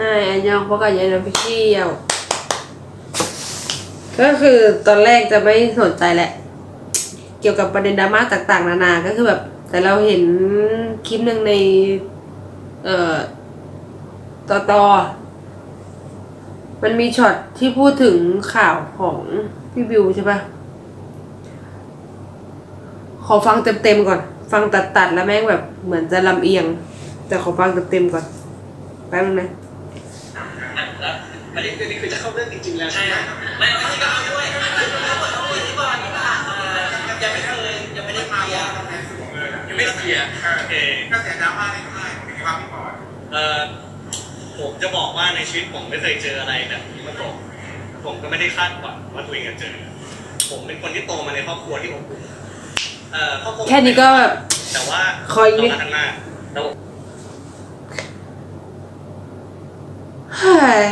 นายอันยองเพราะกับยายน้ำพิเที่ยว ก็คือตอนแรกจะไม่สนใจแหละ เกี่ยวกับประเด็นดราม่าต่าง ๆ นานา ก็คือแบบ แต่เราเห็นคลิปหนึ่งใน เอ่อต่อต่อมันมีช็อตที่พูดถึงข่าวของพี่บิวใช่ปะขอฟังเต็มๆก่อน ฟังตัดๆแล้วแม่งแบบเหมือนจะลำเอียง แต่ขอฟังเต็มๆก่อนแป๊บนึงนะ อันนี้คือนี่คือจะเข้าเรื่องจริงๆแล้วใช่ไหมไม่ไม่ที่ก็เอาด้วยทั้งหมดทั้งมวลที่ก่อนที่ผ่านมายังไม่เคยยังไม่ได้เคลียร์ยังไม่เคลียร์โอเคก็เสียดราม่าในค่ายเป็นไงบ้างพี่บอลเอ่อผมจะบอกว่าในชีวิตผมไม่เคยเจออะไรแบบนี้มาก่อนผมก็ไม่ได้คาดหวังว่าตัวเองจะเจอ ผมเป็นคนที่โตมาในครอบครัวที่อบอุ่นเอ่อครอบครัวแค่นี้ก็แบบแต่ว่าคอยนิเราดพัฒนาเราเฮ้ย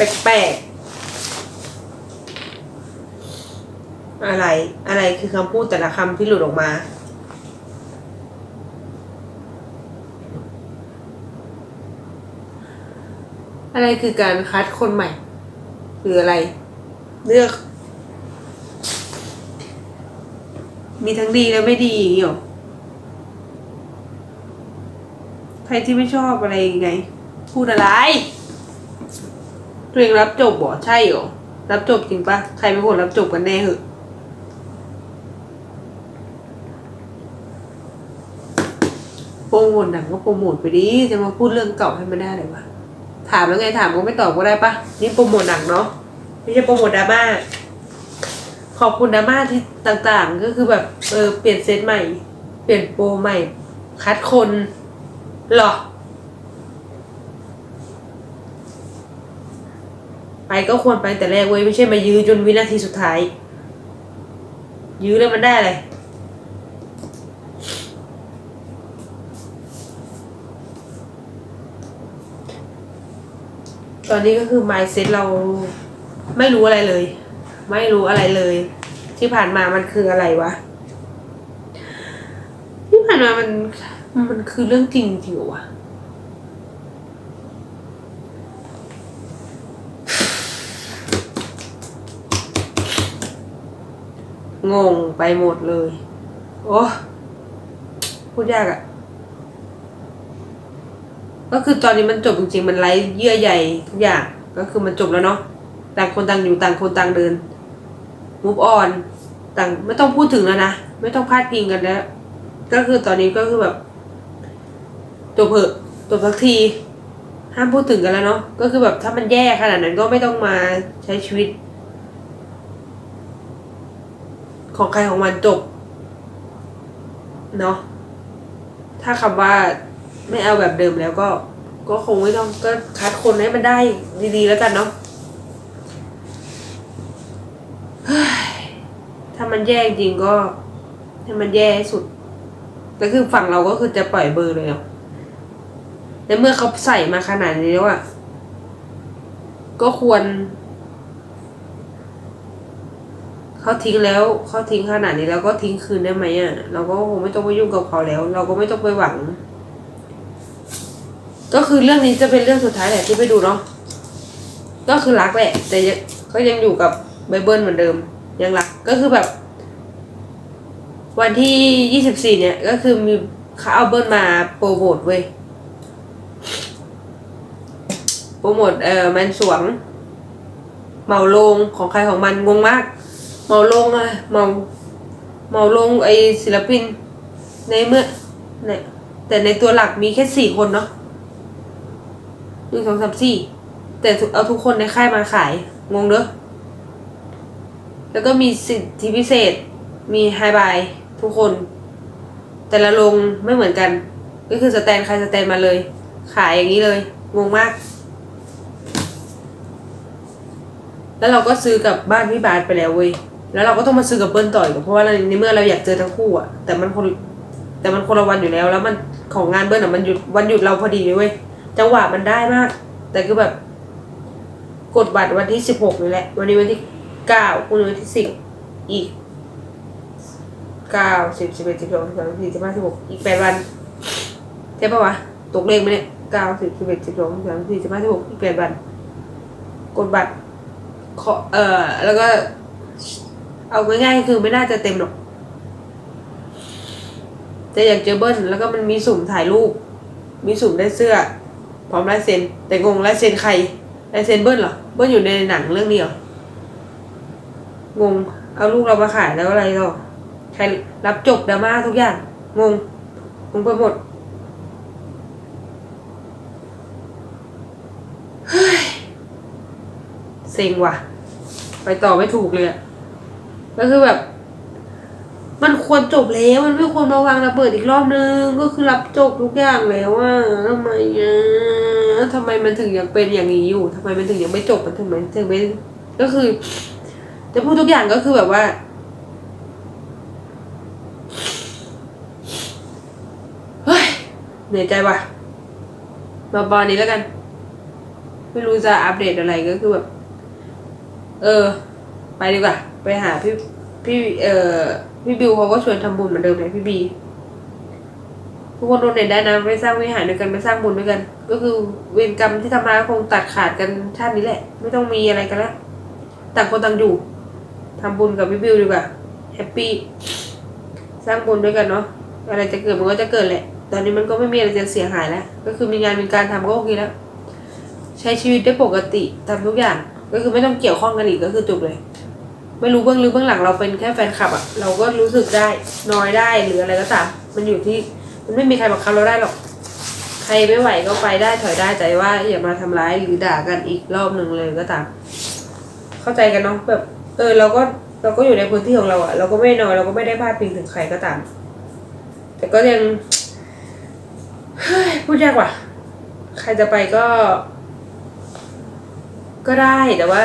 แปลกๆ อะไร อะไรคือคำพูดแต่ละคำที่หลุดออกมา อะไรคือการคัดคนใหม่หรืออะไร เลือก มีทั้งดีและไม่ดีอย่างนี้หรอใครที่ไม่ชอบอะไรยังไง พูดอะไร ตัวเองรับจบเหรอใช่เหรอรับจบจริงปะใครเป็นคนรับจบกันแน่เหอะโปรโมทหนังก็โปรโมทไปดิจะมาพูดเรื่องเก่าให้มันได้เลยวะถามแล้วไงถามก็ไม่ตอบก็ได้ปะนี่โปรโมทหนังเนาะไม่ใช่โปรโมทดราม่าขอบคุณดราม่าที่ต่างๆ ก็คือแบบเออเปลี่ยนเซตใหม่ เปลี่ยนโปรใหม่ คัดคนหรอ ไปก็ควรไปแต่แรกเว้ยไม่ใช่มายื้อจนวินาทีสุดท้าย ยื้อแล้วมันได้อะไรตอนนี้ก็คือ mindset เราไม่รู้อะไรเลย ไม่รู้อะไรเลย ที่ผ่านมามันคืออะไรวะ ที่ผ่านมามันมันคือเรื่องจริงจริงเหรอวะ งงไปหมดเลย โอ้พูดยากอะก็คือตอนนี้มันจบจริงๆ มันไร้เยื่อใยทุกอย่าง ก็คือมันจบแล้วเนาะ ต่างคนต่างอยู่ต่างคนต่างเดิน move on ต่างไม่ต้องพูดถึงแล้วนะ ไม่ต้องพาดพิงกันแล้ว ก็คือตอนนี้ก็คือแบบจบเหอะจบสักที ห้ามพูดถึงกันแล้วเนาะ ก็คือแบบถ้ามันแย่ขนาดนั้นก็ไม่ต้องมาใช้ชีวิต ของใครของมันจบเนาะถ้าคำว่าไม่เอาแบบเดิมแล้วก็ ก็คงไม่ต้องก็คัดคนให้มันได้ดีๆแล้วกันเนาะถ้ามันแย่จริงก็ให้มันแย่สุดก็คือฝั่งเราก็คือจะปล่อยเบอร์เลยเนาะแต่เมื่อเขาใส่มาขนาดนี้แล้วอะก็ควร เขาทิ้งแล้วเขาทิ้งขนาดนี้แล้วก็ทิ้งคืนได้ไหมอะเราก็คงไม่ต้องไปยุ่งกับเขาแล้ว เราก็ไม่ต้องไปหวัง ก็คือเรื่องนี้จะเป็นเรื่องสุดท้ายแหละที่ไปดูเนาะก็คือรักแหละ แต่ก็ยังอยู่กับไบเบิลเหมือนเดิม ยังรักก็คือแบบ วันที่ยี่สิบสี่เนี่ย ก็คือมีเขาเอาเบิลมาโปรโมทเว้ยโปรโมทเอ่อแมนสวง เหมาลงของใครของมันงงมาก เหมาลงอะเหมาเหมาลงไอศิลปิน ในเมื่อเนี่ยแต่ในตัวหลักมีแค่สี่คนเนาะหนึ่งสองสามสี่แต่เอาทุกคนในค่ายมาขายงงเด้อแล้วก็มีสิทธิพิเศษ มีไฮบายทุกคน แต่ละลงไม่เหมือนกัน ก็คือสแตนใครสแตนมาเลย ขายอย่างนี้เลย งงมาก แล้วเราก็ซื้อกับบ้านพี่บาสไปแล้วเว้ย แล้วเราก็ต้องมาซื้อกับเบิ้ลต่ออีกเพราะว่าในเมื่อเราอยากเจอทั้งคู่อะแต่มันคนแต่มันคนละวันอยู่แล้ว แล้วมันของงานเบิ้ลอะมันหยุดวันหยุดเราพอดีเลยเว้ยจังหวะมันได้มาก แต่คือแบบกดบัตรวันที่สิบหกนี่แหละ วันนี้วันที่เก้าพรุ่งนี้วันที่สิบอีกเก้าสิบสิบเอ็ดสิบสองสิบสามสิบสี่สิบห้าสิบหกอีกแปดวันใช่ปะวะตกเลขไหมเนี่ยเก้าสิบสิบเอ็ดสิบสองสิบสามสิบสี่สิบห้าสิบหกสิบแปดวัน กดบัตรขอเอ่อแล้วก็ เอาง่ายๆคือไม่น่าจะเต็มหรอก แต่อยากเจอเบิ้ลแล้วก็มันมีสุ่มถ่ายรูป มีสุ่มได้เสื้อ พร้อมลายเซ็น แต่งงลายเซ็นใครลายเซ็นเบิ้ลเหรอ เบิ้ลอยู่ในหนังเรื่องนี้เหรอ งง เอาลูกเรามาขายแล้วอะไรหรอ ใครรับจบดราม่าทุกอย่าง งง งงไปหมดเฮ้ยเซ็งว่ะ ไปต่อไม่ถูกเลยอะ ก็คือแบบ มันควรจบแล้ว มันไม่ควรมาวางระเบิดอีกรอบนึง ก็คือรับจบทุกอย่างแล้วอะทำไมอะทำไมมันถึงยังเป็นอย่างนี้อยู่ทำไมมันถึงยังไม่จบมันถึงมันถึงไม่ก็คือ จะพูดทุกอย่างก็คือแบบว่าเฮ้ยเหนื่อยใจว่ะมาบอลนี้แล้วกัน ไม่รู้จะอัปเดตอะไรก็คือแบบ เออ ไปดีกว่า ไปหาพี่พี่เอ่อพี่บิวเขาก็ชวนทำบุญเหมือนเดิมเลยพี่บีทุกคนโดนเน็ตได้นะไปสร้างวิหารด้วยกันไปสร้างบุญด้วยกัน ก็คือเวรกรรมที่ทำมาคงตัดขาดกันชาตินี้แหละ ไม่ต้องมีอะไรกันแล้วต่างคนต่างอยู่ทำบุญกับพี่บิวดีกว่าแฮปปี้สร้างบุญด้วยกันเนาะอะไรจะเกิดมันก็จะเกิดแหละ ตอนนี้มันก็ไม่มีอะไรจะเสียหายแล้ว ก็คือมีงานมีการทำก็โอเคแล้ว ใช้ชีวิตได้ปกติทำทุกอย่าง ก็คือไม่ต้องเกี่ยวข้องกันอีกก็คือจบเลย ไม่รู้เบื้องลึกเบื้องหลังเราเป็นแค่แฟนคลับอะเราก็รู้สึกได้น้อยได้หรืออะไรก็ตามมันอยู่ที่มันไม่มีใครบังคับเราได้หรอก ใครไม่ไหวก็ไปได้ถอยได้ใจว่าอย่ามาทำร้ายหรือด่ากันอีกรอบหนึ่งเลยก็ตาม เข้าใจกันเนาะแบบ เออเราก็เราก็อยู่ในพื้นที่ของเราอะเราก็ไม่นอยเราก็ไม่ได้พลาดพิงถึงใครก็ตาม แต่ก็ยังพูดยากว่ะ ใครจะไปก็ ก็ได้แต่ว่า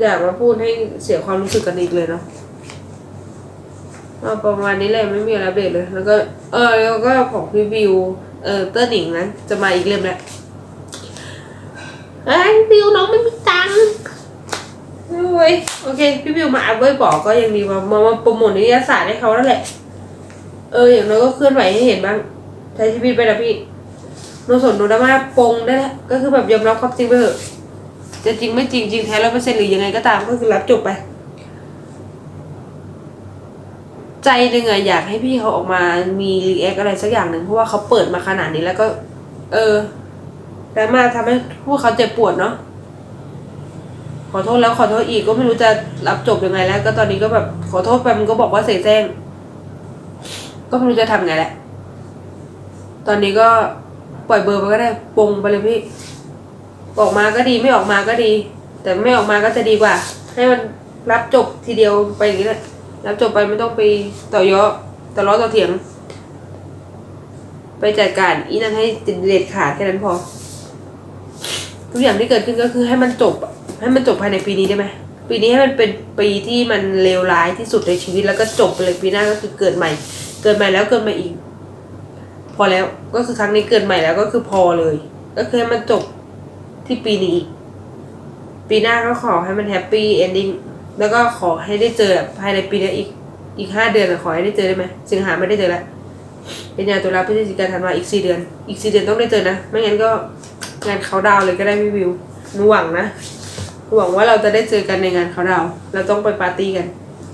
อยากมาพูดให้เสียความรู้สึกกันอีกเลยเนาะประมาณนี้เลยไม่มีอะไรอัปเดตเลย แล้วก็ เออแล้วก็ของพี่วิว เออเตอร์หนิงนะจะมาอีกเล่มแหล้วไอ้ยวิวน้องไม่มีตังค์โอ้ยโอเค พี่วิวมาอัพไว้บอกก็ยังดีมามามาโปรโมทนิตยสารให้เขาแล้วแหละ เออ อย่างน้อยก็เคลื่อนไหวให้เห็นบ้าง ใช้ชีวิตไปนะพี่โนสนโนดราม่าปงได้แล้วก็คือแบบยอมรับความจริงไปเถอะ จะจริงไม่จริงจริงแท้ร้อยเปอร์เซ็นต์หรือยังไงก็ตามก็คือรับจบไป ใจหนึ่งอะอยากให้พี่เขาออกมามีรีแอคอะไรสักอย่างหนึ่งเพราะว่าเขาเปิดมาขนาดนี้แล้วก็ เออแต่มาทำให้พวกเขาเจ็บปวดเนาะขอโทษแล้วขอโทษอีกก็ไม่รู้จะรับจบยังไงแล้ว ก็ตอนนี้ก็แบบขอโทษไปมันก็บอกว่าเสแสร้งก็ไม่รู้จะทำไงแหละ ตอนนี้ก็ปล่อยเบอร์ไปก็ได้ปงไปเลยพี่ ออกมาก็ดีไม่ออกมาก็ดี แต่ไม่ออกมาก็จะดีกว่า ให้มันรับจบทีเดียวไปอย่างนี้แหละรับจบไปไม่ต้องไปต่อยอต่อล้อต่อเถียง ไปจัดการอีนั่นให้เด็ดขาดแค่นั้นพอ ทุกอย่างที่เกิดขึ้นก็คือให้มันจบ ให้มันจบภายในปีนี้ได้ไหมปีนี้ให้มันเป็นปีที่มันเลวร้ายที่สุดในชีวิตแล้วก็จบไปเลยปีหน้าก็คือเกิดใหม่ เกิดใหม่แล้วเกิดใหม่อีก พอแล้วก็คือครั้งนี้เกิดใหม่แล้วก็คือพอเลย ก็คือให้มันจบ ที่ปีนี้ ปีหน้าก็ขอให้มันแฮปปี้เอนดิ้งแล้วก็ขอให้ได้เจอภายในปีนี้อีกอีกห้าเดือนขอให้ได้เจอได้ไหมสิงหาไม่ได้เจอแล้วเป็นยาตุลาพฤศจิกาธันวาอีกสี่เดือน อีกสี่เดือนต้องได้เจอนะ ไม่งั้นก็งานเขาดาวเลยก็ได้พี่วิวหนูหวังนะหนูหวังว่าเราจะได้เจอกันในงานเขาดาวเราต้องไปปาร์ตี้กัน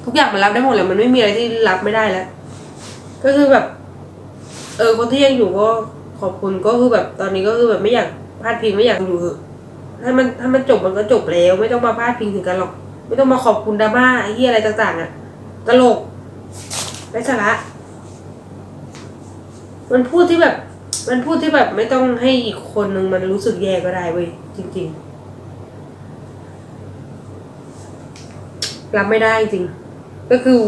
ทุกอย่างมันรับได้หมดเลยมันไม่มีอะไรที่รับไม่ได้แล้ว ก็คือแบบ เออคนที่ยังอยู่ก็ขอบคุณก็คือแบบตอนนี้ก็คือแบบไม่อยาก พาดพิงไม่อยากอยู่ถ้ามันถ้ามันจบมันก็จบแล้ว ไม่ต้องมาพาดพิงถึงกันหรอก ไม่ต้องมาขอบคุณดราม่าไอ้เหี้ยอะไรต่างๆอะตลกไร้สาระมันพูดที่แบบ มันพูดที่แบบไม่ต้องให้อีกคนนึงมันรู้สึกแย่ก็ได้เว้ยจริง ๆ รับไม่ได้จริง ก็คือ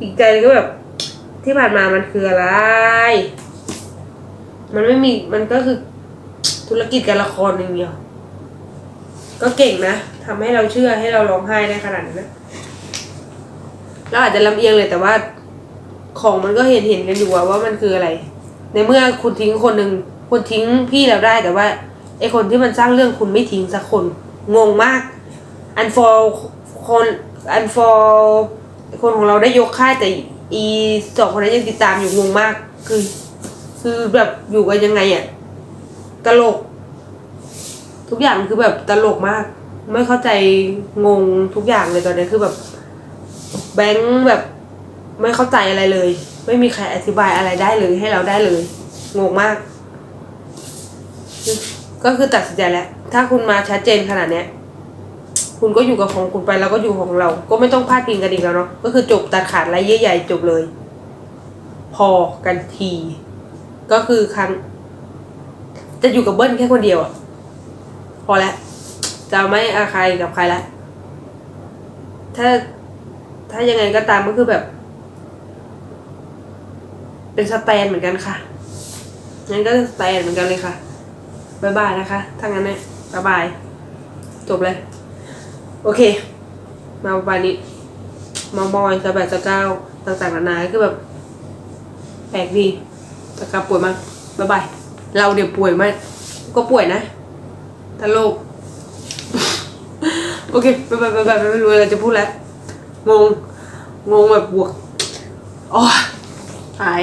อีกใจก็แบบ ที่ผ่านมามันคืออะไร มันไม่มีมันก็คือธุรกิจการละครอย่างเดียว ก็เก่งนะทำให้เราเชื่อให้เราร้องไห้ได้ขนาดนั้นนะเราอาจจะลำเอียงเลยแต่ว่า ของมันก็เห็นเห็นกันอยู่ว่ามันคืออะไร ในเมื่อคุณทิ้งคนหนึ่งคุณทิ้งพี่เราได้แต่ว่าไอคนที่มันสร้างเรื่องคุณไม่ทิ้งสักคนงงมาก อันฟอร์คนอันฟอร์คนของเราได้ยกค่ายแต่อีสองคนนั้นยังติดตามอยู่งงมากคือ คือแบบอยู่กันยังไงอะตลก ทุกอย่างคือแบบตลกมาก ไม่เข้าใจงงทุกอย่างเลยตอนนี้คือแบบ แบงค์แบบไม่เข้าใจอะไรเลย ไม่มีใครอธิบายอะไรได้เลยให้เราได้เลยงงมาก ก็คือตัดสินใจแล้ว ถ้าคุณมาชัดเจนขนาดเนี้ยคุณก็อยู่กับของคุณไปแล้วก็อยู่ของเรา ก็ไม่ต้องพลาดพิงกันอีกแล้วเนาะก็คือจบตัดขาดไรเยื่ใหญ่จบเลย พอกันที ก็คือครั้ง จะอยู่กับเบิ้ลแค่คนเดียวอะพอแล้วจะไม่อาใครกับใครละถ้าถ้ายังไงก็ตามก็คือแบบ เป็นสแตนเหมือนกันค่ะงั้นก็สแตนเหมือนกันเลยค่ะบายบายนะคะถ้างั้นเนี่ยบายบาย จบเลย โอเค มาประมาณนี้มามอยสะแบบสะก้าวต่างๆนานาคือแบบ แปลกดี สะกาวป่วยมากบายบาย เราเดี๋ยวป่วยมากก็ป่วยนะตลกโอเคบายบายบายบายไม่รู้อะไรจะพูดแล้ว งง งงแบบบวก อ๋อ ตาย